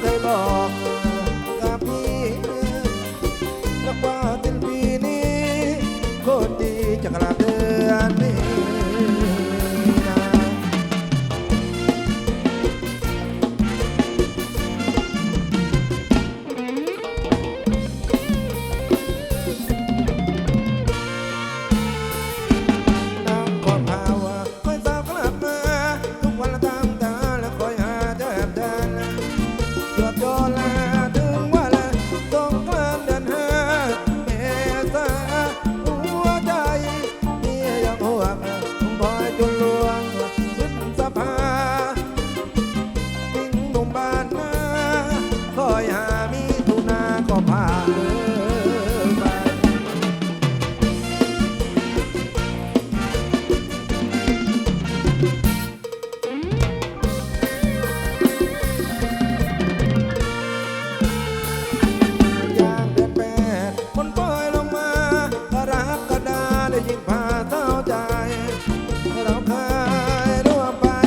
เคยบอกกับพี่นับว่าเป็นปีนี้โคตรดีจะกลับ